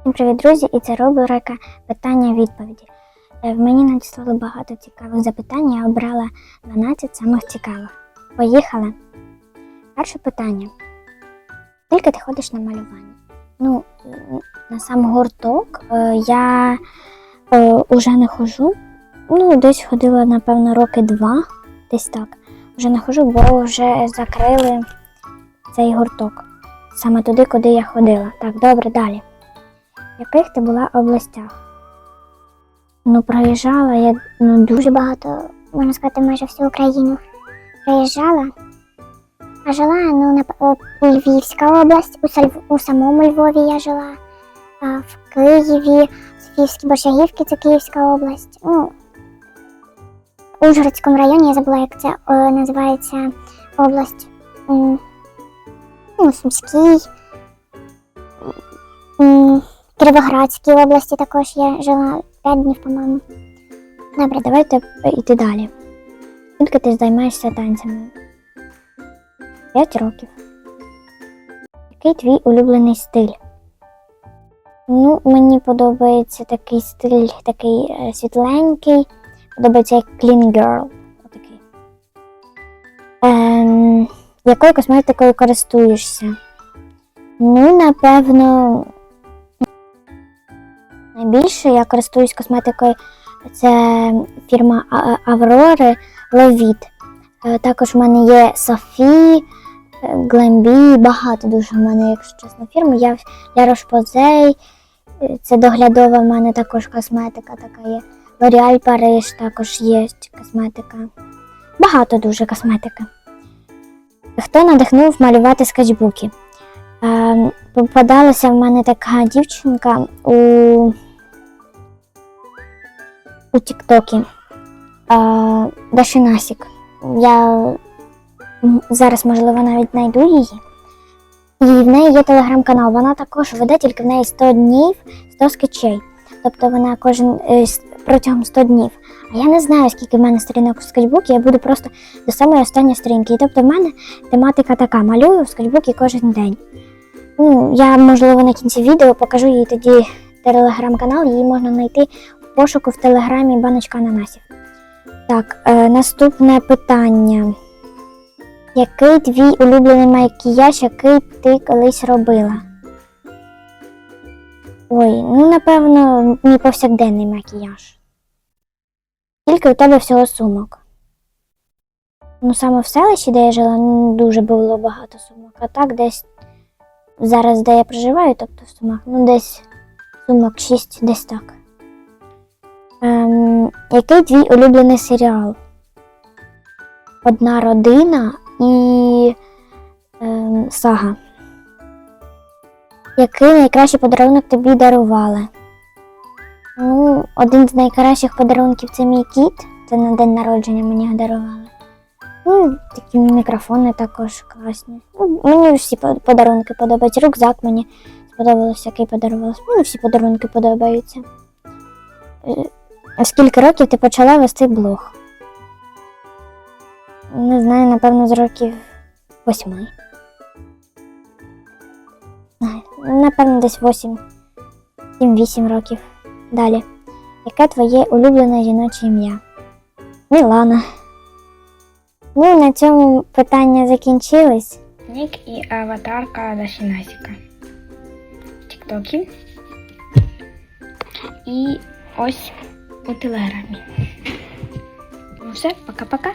Всім привіт, друзі! І це рубрика питання-відповіді. Е, мені надіслали багато цікавих запитань. Я обрала 12 самих цікавих. Поїхали. Перше питання. Скільки ти ходиш на малювання? Ну, на сам гурток е, я е, уже не ходжу. Ну, десь ходила, напевно, роки два, десь так. Вже не ходжу, бо вже закрили цей гурток. Саме туди, куди я ходила. Так, добре, далі. В яких ти була областях? Ну, проїжджала я ну, дуже багато, можна сказати, майже всю Україну. Проїжджала. А жила ну, на Львівська область, у, Сальв- у самому Львові я жила, а, в Києві, Софіївській Борщагівці, це Київська область. Ну, у Ужгородському районі я забула, як це о, називається область. Ну, Сумський. М, Кіровоградській області також я жила 5 днів, по-моєму. Добре, давайте йти далі. Скільки ти займаєшся танцями? 5 років. Який твій улюблений стиль? Ну, мені подобається такий стиль, такий е, світленький. Подобається як Clean Girl. Отакий. Ем, якою косметикою користуєшся? Ну, напевно, Найбільше я користуюсь косметикою. Це фірма Аврори Ловіт. Е, Також в мене є Софі, Глембі, багато дуже в мене, якщо чесно, фірм. Я для Рошпозей, це доглядова в мене також косметика така є. L'Oréal Париж також є косметика. Багато дуже косметики. Хто надихнув малювати скетчбуки? Е, Попадалася в мене така дівчинка у, у Тіктокі. Дашинасік. Я зараз, можливо, навіть знайду її. І в неї є телеграм-канал. Вона також веде, тільки в неї 100 днів, 100 скетчей. Тобто вона кожен е, протягом 100 днів. А я не знаю, скільки в мене сторінок у скетчбуці, я буду просто до самої останньої сторінки. І тобто в мене тематика така: малюю в скетчбуці кожен день. Ну, я, можливо, на кінці відео покажу їй тоді телеграм-канал, її можна знайти пошуку в телеграмі баночка ананасів. Так, е, наступне питання. Який твій улюблений макіяж, який ти колись робила? Ой, ну напевно, мій повсякденний макіяж. Скільки у тебе всього сумок? Ну, саме в селищі, де я жила, ну, дуже було багато сумок. А так десь зараз, де я проживаю, тобто в Сумах, ну десь сумок 6, десь так. Ем, який твій улюблений серіал? Одна родина і ем, сага. Який найкращий подарунок тобі дарували? Ну, один з найкращих подарунків це мій кіт. Це на день народження мені його дарували. Ну, такі мікрофони також класні. Ну, мені всі подарунки подобаються. Рюкзак мені сподобався, який подарувався. Мені всі подарунки подобаються. А скільки років ти почала вести блог? Не знаю, напевно, з років восьми. Напевно, десь восім, сім-вісім років. Далі. Яке твоє улюблене жіноче ім'я? Мілана. Ну, на цьому питання закінчились. Ник і аватарка Дашінасіка. Тіктокі. І ось у телеграмі. Ну все, пока-пока.